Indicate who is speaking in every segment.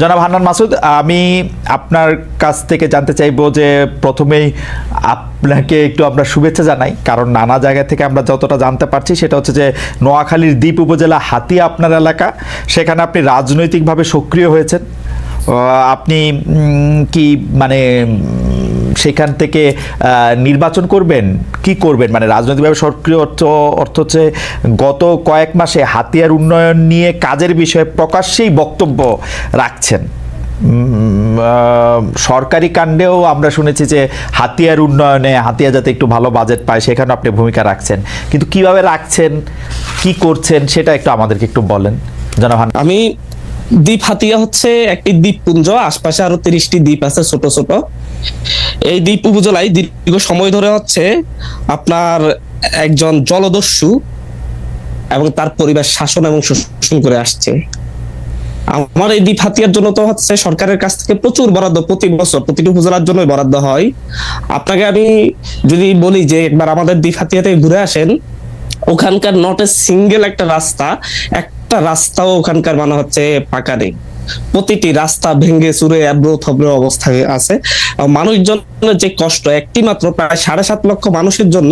Speaker 1: জনাব হান্নান মাসুদ, আমি আপনার কাছ থেকে জানতে চাইব যে প্রথমেই আপনাকে একটু আমরা শুভেচ্ছা জানাই, কারণ নানা জায়গা থেকে আমরা যতটা জানতে পারছি সেটা হচ্ছে যে নোয়াখালীর দ্বীপ উপজেলা হাতিয়া আপনার এলাকা, সেখানে আপনি রাজনৈতিকভাবে সক্রিয় হয়েছেন। আপনি কি মানে সেখান থেকে নির্বাচন করবেন? কি করবেন? মানে রাজনৈতিকভাবে সক্রিয় অর্থ অর্থ হচ্ছে গত কয়েক মাসে হাতিয়ার উন্নয়ন নিয়ে কাজের বিষয়ে প্রকাশ্যেই বক্তব্য রাখছেন। সরকারি কাণ্ডেও আমরা শুনেছি যে হাতিয়ার উন্নয়নে হাতিয়া যাতে একটু ভালো বাজেট পায় সেখানে আপনি ভূমিকা রাখছেন। কিন্তু কীভাবে রাখছেন? কি করছেন? সেটা একটু আমাদেরকে একটু বলেন। হান্নান।
Speaker 2: আমি দ্বীপ হাতিয়া হচ্ছে একটি দ্বীপপুঞ্জ, আশপাশে আরও তিরিশটি দ্বীপ আছে ছোট ছোট। এই দ্বীপ উপজেলায় দীর্ঘ সময় ধরে হচ্ছে আপনার একজন জলদস্যু এবং তার পরিবার শাসন এবং শোষণ করে আসছে। আমার এই দ্বীপ হাতিয়ার জন্য তো হচ্ছে সরকারের কাছ থেকে প্রচুর বরাদ্দ প্রতি বছর, প্রতিটি উপজেলার জন্য বরাদ্দ হয়। আপনাকে আমি যদি বলি যে একবার আমাদের দ্বীপ হাতিয়াতে ঘুরে আসেন, ওখানকার নট এ সিঙ্গেল একটা রাস্তা, একটা রাস্তাও ওখানকার মানে হচ্ছে পাকা নেই। প্রতিটি রাস্তা ভেঙে চুরে এব্রো থব্র অবস্থায় আছে। আর মানুষজনের যে কষ্ট একটি মাত্র প্রায় সাড়ে সাত লক্ষ মানুষের জন্য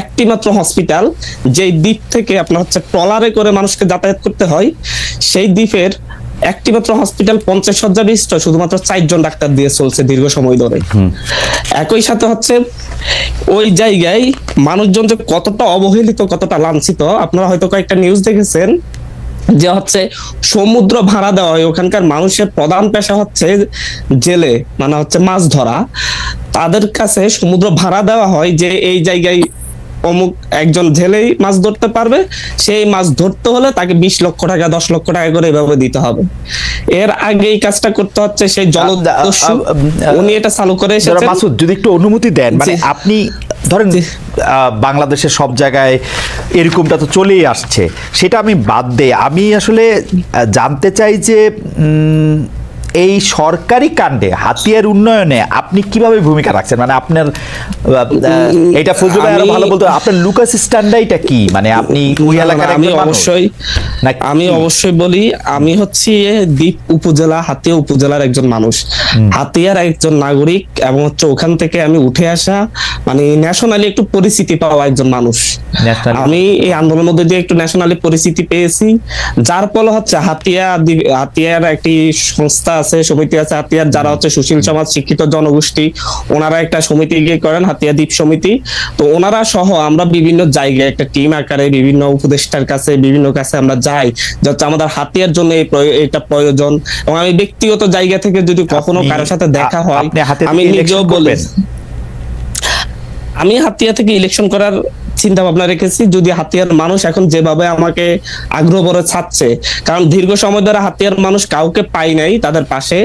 Speaker 2: একটি মাত্র হসপিটাল যেই দ্বীপ থেকে আপনার হচ্ছে ট্রলারে করে মানুষকে যাতায়াত করতে হয় সেই দ্বীপের একটি মাত্র হসপিটাল পঞ্চাশ শয্যা বিশিষ্ট শুধুমাত্র চারজন ডাক্তার দিয়ে চলছে দীর্ঘ সময় ধরে। একই সাথে হচ্ছে ওই জায়গায় মানুষজন যে কতটা অবহেলিত কতটা লাঞ্ছিত আপনারা হয়তো কয়েকটা নিউজ দেখেছেন। যে হচ্ছে সমুদ্র ভাড়া দেওয়া হয় ওখানকার মানুষের প্রধান পেশা হচ্ছে জেলে মানে হচ্ছে মাছ ধরা। তাদের কাছে সমুদ্র ভাড়া দেওয়া হয় যে এই জায়গায় অমুক একজন জেলেই মাছ ধরতে পারবে সেই মাছ ধরতে হলে তাকে বিশ লক্ষ টাকা দশ লক্ষ টাকা করে এভাবে দিতে হবে। এর আগে এই কাজটা করতে হচ্ছে সেই জলদস্যু
Speaker 1: আ-
Speaker 2: উনি এটা চালু করে এসেছেন।
Speaker 1: মাসুদ যদি একটু অনুমতি দেন মানে আপনি ধরেন বাংলাদেশের সব জায়গায় এরকমটা তো চলেই আসছে। সেটা আমি বাদ দেই। আমি আসলে জানতে চাই যে এই সরকারি কাণ্ডে হাতিয়ার উন্নয়নে আপনি কীভাবে ভূমিকা রাখছেন? মানে আপনার এটা ফজলু ভাই
Speaker 2: আরও
Speaker 1: ভালো বলতো আপনার লুকাস স্ট্যান্ডাইটা কি? মানে আপনি ওই এলাকার
Speaker 2: আমি অবশ্যই আমি অবশ্যই বলি আমি হচ্ছি দ্বীপ উপজেলা হাতিয়া উপজেলার একজন মানুষ। হাতিয়ার একজন নাগরিক এবং হচ্ছে ওখান থেকে আমি উঠে আসা মানে ন্যাশনালি একটু পরিচিতি পাওয়া একজন মানুষ। আমি এই আন্দোলনের মধ্যে দিয়ে একটু ন্যাশনালি পরিচিতি পেয়েছি। যার ফলে হচ্ছে হাতিয়া হাতিয়ার একটি সংস্থা আছে সমিতি আছে হাতিয়ার যারা হচ্ছে সুশীল সমাজ শিক্ষিত জনগোষ্ঠী ওনারা একটা সমিতি গিয়ে করেন হাতিয়া দ্বীপ সমিতি। তো ওনারা সহ আমরা বিভিন্ন জায়গায় একটা টিম আকারে বিভিন্ন উপদেষ্টার কাছে বিভিন্ন কাছে আমরা যাই যাতে আমাদের হাতিয়ার জন্য এই এটা প্রয়োজন। এবং আমি ব্যক্তিগত জায়গা থেকে যদি কখনো কারোর সাথে দেখা হয় আমি নিজেও বলি আমি হাতিয়া থেকে ইলেকশন করার চিন্তা ভাবনা রেখেছি যদি হাতিয়ার মানুষ এখন যেভাবে আমাকে আগ্রহ ভরে ছাড়ছে কারণ দীর্ঘ সময় ধরে হাতিয়ার মানুষ কাউকে পাই নাই তাদের পাশে।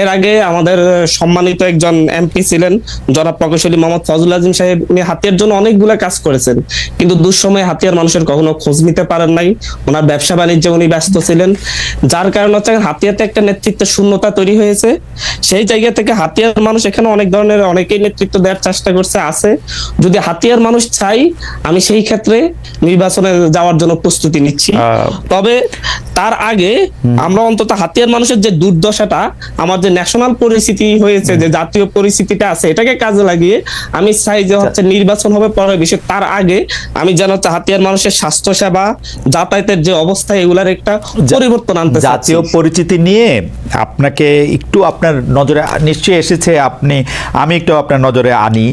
Speaker 2: এর আগে আমাদের সম্মানিত একজন এমপি ছিলেন জনাব প্রকৌশলী মোহাম্মদ ফজল আজিম সাহেব উনি হাতিয়ার জন্য অনেকগুলো কাজ করেছেন কিন্তু দুঃসময়ে হাতিয়ার মানুষের কখনো খোঁজ নিতে পারেন নাই। ওনার ব্যবসা বাণিজ্যে উনি ব্যস্ত ছিলেন যার কারণে হচ্ছে হাতিয়াতে একটা নেতৃত্বের শূন্যতা তৈরি হয়েছে। সেই জায়গা থেকে হাতিয়ার মানুষ এখানে অনেক ধরনের অনেকেই নেতৃত্ব দেওয়ার চেষ্টা করছে আছে। যদি হাতিয়ার মানুষ চাই আমি সেই ক্ষেত্রে নির্বাচনে যাওয়ার জন্য প্রস্তুতি নিচ্ছি। তবে তার আগে আমরা অন্তত হাতিয়ার মানুষের যে দুর্দশাটা আমার যে ন্যাশনাল পরিস্থিতি হয়েছে যে জাতীয় পরিস্থিতিটা আছে এটাকে কাজে লাগিয়ে আমি চাই যে হচ্ছে নির্বাচন হবে পরের বিষয় তার আগে আমি যেন হচ্ছে হাতিয়ার মানুষের স্বাস্থ্য সেবা যাতায়াতের যে অবস্থা এগুলার একটা পরিবর্তন আনতে
Speaker 1: জাতীয় পরিচিতি নিয়ে আপনাকে একটু আপনার নজরে নিশ্চয়ই এসেছে আপনি, আমি একটু আপনার নজরে আনি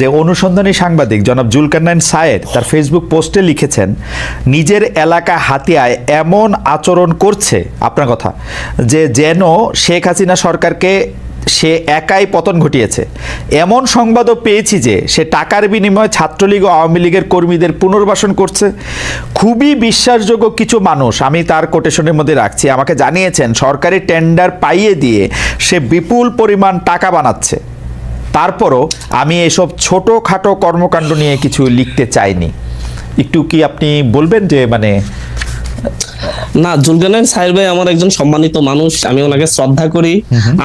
Speaker 1: যে অনুসন্ধানী সাংবাদিক জনাব জুলকান্নাইন সায়েদ তার ফেসবুক পোস্টে লিখেছেন, নিজের এলাকা হাতিয়ায় এমন আচরণ করছে, আপনার কথা, যে যেন শেখ হাসিনা সরকারকে সে একাই পতন ঘটিয়েছে। এমন সংবাদও পেয়েছি যে সে টাকার বিনিময়ে ছাত্রলীগ ও আওয়ামী লীগের কর্মীদের পুনর্বাসন করছে। খুবই বিশ্বাসযোগ্য কিছু মানুষ আমি তার কোটেশনের মধ্যে রাখছি। আমাকে জানিয়েছেন, সরকারি টেন্ডার পাইয়ে দিয়ে সে বিপুল পরিমাণ টাকা বানাচ্ছে। তারপরও আমি এসব ছোটোখাটো কর্মকাণ্ড নিয়ে কিছু লিখতে চাইনি। একটু কি আপনি বলবেন যে মানে
Speaker 2: না জুলগানের সাহেব ভাই আমার একজন সম্মানিত মানুষ। আমি ওনাকে শ্রদ্ধা করি।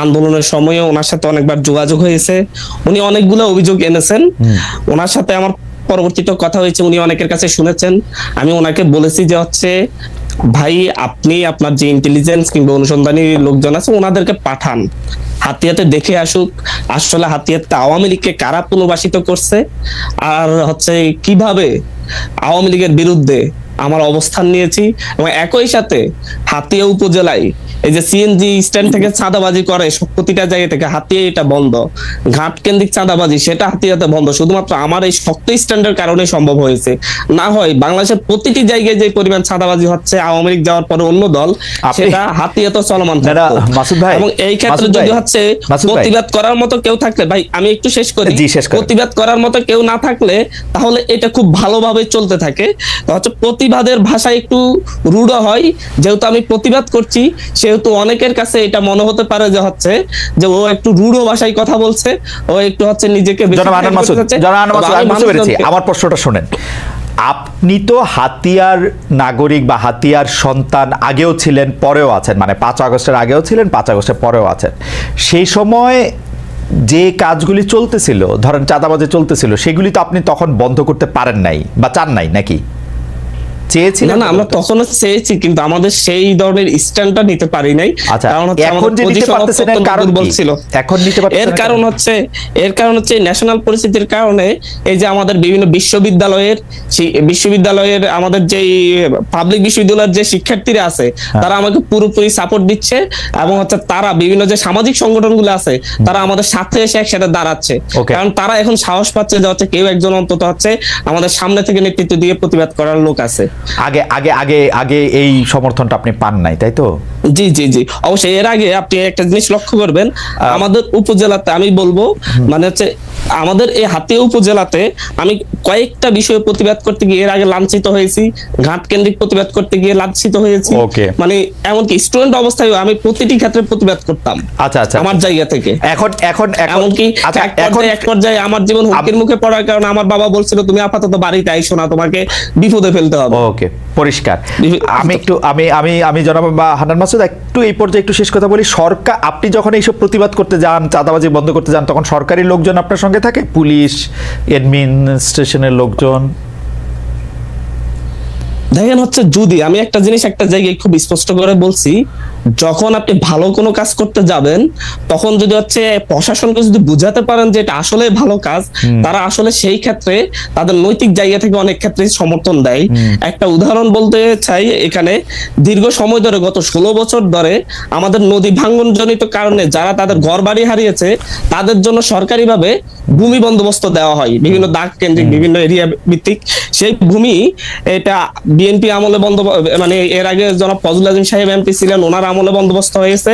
Speaker 2: আন্দোলনের সময়ে ওনার সাথে অনেকবার যোগাযোগ হয়েছে। উনি অনেকগুলো অভিযোগ এনেছেন। ওনার সাথে আমার পরবর্তীতে কথা হয়েছে উনি অনেকের কাছে শুনেছেন। আমি ওনাকে বলেছি যে হচ্ছে ভাই আপনি আপনার যে ইন্টেলিজেন্স কিংবা অনুসন্ধানী লোকজন আছে ওনাদেরকে পাঠান। হাতিয়াতে দেখে আসুক আসলে হাতিয়াতে আওয়ামী লীগকে কারা পুনর্বাসিত করছে? আর হচ্ছে কীভাবে আওয়ামী লীগের বিরুদ্ধে আমার অবস্থান নিয়েছি এবং একই সাথে হাতিয়া উপজেলায় এই যে সিএনজি স্ট্যান্ড থেকে চাঁদাবাজি করে প্রতিটা জায়গা থেকে হাতিয়ে এটা বন্ধ। ঘাট কেন্দ্রিক চাঁদাবাজি সেটা হাতিয়াতে বন্ধ। শুধুমাত্র আমার এই শক্ত স্ট্যান্ডের কারণে সম্ভব হয়েছে। না হয় বাংলাদেশের প্রতিটি জায়গায় যে পরিমাণ চাঁদাবাজি হচ্ছে আওয়ামী লীগ যাওয়ার পরে অন্য দল সেটা হাতিয়াতে চলমান এবং এই ক্ষেত্রে যদি হচ্ছে প্রতিবাদ করার মতো কেউ থাকলে ভাই আমি একটু শেষ করি। প্রতিবাদ করার মতো কেউ না থাকলে তাহলে এটা খুব ভালোভাবে চলতে থাকে। হচ্ছে হচ্ছে প্রতিবাদের ভাষা একটু রূঢ় হয় যেহেতু আমি প্রতিবাদ করছি সেহেতু অনেকের কাছে এটা মনে হতে পারে যে হচ্ছে যে ও একটু রূঢ় ভাষায় কথা বলছে ও একটু হচ্ছে নিজেকে
Speaker 1: আমার প্রশ্নটা শোনেন। আপনি তো হাতিয়ার নাগরিক বা হাতিয়ার সন্তান আগেও ছিলেন পরেও আছেন। মানে পাঁচ আগস্টের আগেও ছিলেন পাঁচ আগস্টের পরেও আছেন। সেই সময় যে কাজগুলি চলতেছিল ধরেন চাঁদাবাজি চলতেছিল সেগুলি তো আপনি তখন বন্ধ করতে পারেন নাই বা চান নাই নাকি? চেয়েছিলেন
Speaker 2: না আমরা তখনও চেয়েছি কিন্তু আমাদের সেই ধরনের স্ট্যান্ডটা নিতে পারি নাই।
Speaker 1: আচ্ছা,
Speaker 2: কারণ হচ্ছে
Speaker 1: এখন যে নিতে পারতেছেন এর কারণ
Speaker 2: দুর্বল
Speaker 1: এখন নিতে পারতেছেন
Speaker 2: এর কারণ হচ্ছে এর কারণ হচ্ছে ন্যাশনাল পরিস্থিতির কারণে এই যে আমাদের বিভিন্ন বিশ্ববিদ্যালয়ের বিশ্ববিদ্যালয়ের আমাদের যে পাবলিক বিশ্ববিদ্যালয়ের যে শিক্ষার্থীরা আছে
Speaker 1: হ্যাঁ।
Speaker 2: তারা আমাকে পুরোপুরি সাপোর্ট দিচ্ছে এবং হচ্ছে তারা বিভিন্ন যে সামাজিক সংগঠনগুলো আছে তারা আমাদের সাথে এসে একসাথে দাঁড়াচ্ছে. কারণ তারা এখন সাহস পাচ্ছে যে হচ্ছে কেউ একজন অন্তত হচ্ছে আমাদের সামনে থেকে নেতৃত্ব দিয়ে প্রতিবাদ করার লোক আছে।
Speaker 1: আগে আগে আগে আগে এই সমর্থনটা আপনি পান নাই তাই তো?
Speaker 2: জি জি জি। অবশ্যই এর আগে আপনি একটা জিনিস লক্ষ্য করবেন আমাদের উপজেলাতে আমি বলব মানে হচ্ছে আমাদের এই হাতিয়া উপজেলাতে আমি কয়েকটা বিষয়ে প্রতিবাদ করতে গিয়ে এর আগে লাঞ্ছিত হয়েছি ঘাট কেন্দ্রিক প্রতিবাদ করতে গিয়ে লাঞ্ছিত হয়েছি. মানে এমনকি স্টুডেন্ট অবস্থায় আমি প্রতিটি ক্ষেত্রে প্রতিবাদ করতাম।
Speaker 1: আচ্ছা আচ্ছা।
Speaker 2: আমার জায়গা থেকে।
Speaker 1: এখন এখন
Speaker 2: এমনকি
Speaker 1: আচ্ছা এখন
Speaker 2: এক পর্যায়ে আমার জীবন হুমকির মুখে পড়ার কারণে আমার বাবা বলছিল তুমি আপাতত বাড়িতে আইসো না তোমাকে বিপদে ফেলতে হবে।
Speaker 1: ওকে পরিষ্কার। আমি একটু আমি আমি আমি জনাব বা হান্নান মাসুদ একটু এই পর্যায়ে একটু শেষ কথা বলি। সরকার, আপনি যখন এইসব প্রতিবাদ করতে যান, চাঁদাবাজি বন্ধ করতে যান, তখন সরকারি লোকজন আপনার সঙ্গে থাকে? পুলিশ অ্যাডমিনিস্ট্রেশনের লোকজন?
Speaker 2: দেখেন হচ্ছে যদি আমি একটা জিনিস একটা জায়গায় খুব স্পষ্ট করে বলছি যখন আপনি ভালো কোনো কাজ করতে যাবেন তখন যদি হচ্ছে প্রশাসনকে যদি বুঝাতে পারেন যে এটা আসলে ভালো কাজ তারা আসলে সেই ক্ষেত্রে তাদের নৈতিক জায়গা থেকে অনেক ক্ষেত্রে সমর্থন দেয়। একটা উদাহরণ বলতে চাই এখানে দীর্ঘ সময় ধরে গত ষোলো বছর ধরে আমাদের নদী ভাঙ্গন জনিত কারণে যারা তাদের ঘর বাড়ি হারিয়েছে তাদের জন্য সরকারিভাবে ভূমি বন্দোবস্ত দেওয়া হয়। বিভিন্ন দাগ কেন্দ্রিক বিভিন্ন এরিয়া ভিত্তিক। সেই ভূমি এটা বিএনপি আমলে বন্ধ মানে এর আগে জনাব ফজল আজিম সাহেব এমপি ছিলেন, ওনার আমলে বন্দোবস্ত হয়েছে।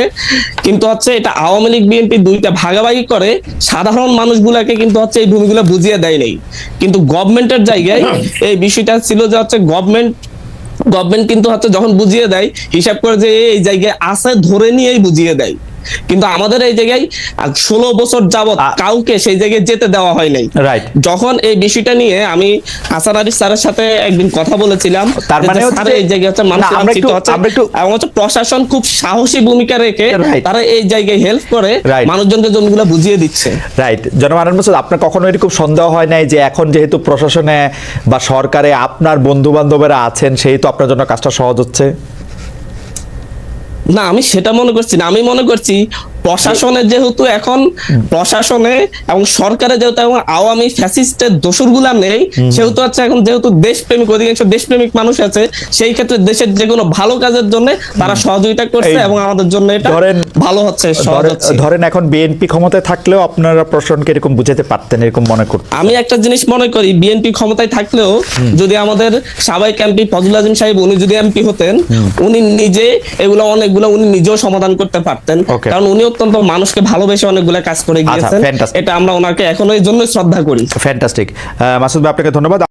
Speaker 2: কিন্তু হচ্ছে এটা আওয়ামী লীগ বিএনপি দুইটা ভাগাভাগি করে, সাধারণ মানুষগুলাকে কিন্তু হচ্ছে এই ভূমিগুলো বুঝিয়ে দেয় নাই। কিন্তু গভর্নমেন্টের জায়গায় এই বিষয়টা ছিল যে হচ্ছে গভর্নমেন্ট গভর্নমেন্ট কিন্তু হচ্ছে যখন বুঝিয়ে দেয়, হিসাব করে যে এই জায়গায় আছে ধরে নিয়েই বুঝিয়ে দেয়। কিন্তু আমাদের এই জায়গায় ষোলো বছর যাবত
Speaker 1: আ-
Speaker 2: কাউকে সেই জায়গায় যেতে দেওয়া হয় নাই।
Speaker 1: রাইট
Speaker 2: যখন এই বিষয়টা নিয়ে আমি হাসান আলী স্যারের সাথে একদিন কথা বলেছিলাম
Speaker 1: তার মানে হচ্ছে-
Speaker 2: এই জায়গায় হচ্ছে মানুষ
Speaker 1: আমরা একটু- আমরা একটু-
Speaker 2: এবং হচ্ছে প্রশাসন খুব সাহসী ভূমিকা রেখে তারা এই জায়গায় হেল্প করে মানুষজনকে জমিগুলো বুঝিয়ে দিচ্ছে।
Speaker 1: রাইট জনাব আনন্দ আপনার কখনো এরকম সন্দেহ হয় নাই যে এখন যেহেতু প্রশাসনে বা সরকারে আপনার বন্ধু বান্ধবেরা আছেন সেই তো আপনার জন্য কাজটা সহজ হচ্ছে?
Speaker 2: না আমি সেটা মনে করছি না আমি মনে করছি প্রশাসনে যেহেতু এখন প্রশাসনে এবং সরকারে যেহেতু এখন আওয়ামী ফ্যাসিস্টের দোসরগুলা নেই সেহেতু হচ্ছে এখন যেহেতু দেশপ্রেমিক অধিকাংশ দেশপ্রেমিক মানুষ আছে সেই ক্ষেত্রে দেশের যে কোনো ভালো কাজের জন্য তারা সহযোগিতা করছে এবং আমাদের জন্য এটা ভালো হচ্ছে
Speaker 1: ধরেন- এখন বিএনপি ক্ষমতায় থাকলেও আপনারা প্রশাসনকে এরকম বুঝাতে পারতেন এরকম মনে করতেন।
Speaker 2: আমি একটা জিনিস মনে করি বিএনপি ক্ষমতায় থাকলেও যদি আমাদের সাবেক এমপি ফজল আজিম সাহেব উনি যদি এমপি হতেন উনি নিজে এগুলো অনেকগুলো উনি নিজেও সমাধান করতে পারতেন। কারণ উনি অত্যন্ত মানুষকে ভালোবেসে অনেকগুলো কাজ করে গিয়েছেন।
Speaker 1: fantastic.
Speaker 2: এটা আমরা ওনাকে এখনও এই জন্য শ্রদ্ধা করি।
Speaker 1: ফ্যান্টাস্টিক মাসুদ ভাই আপনাকে ধন্যবাদ।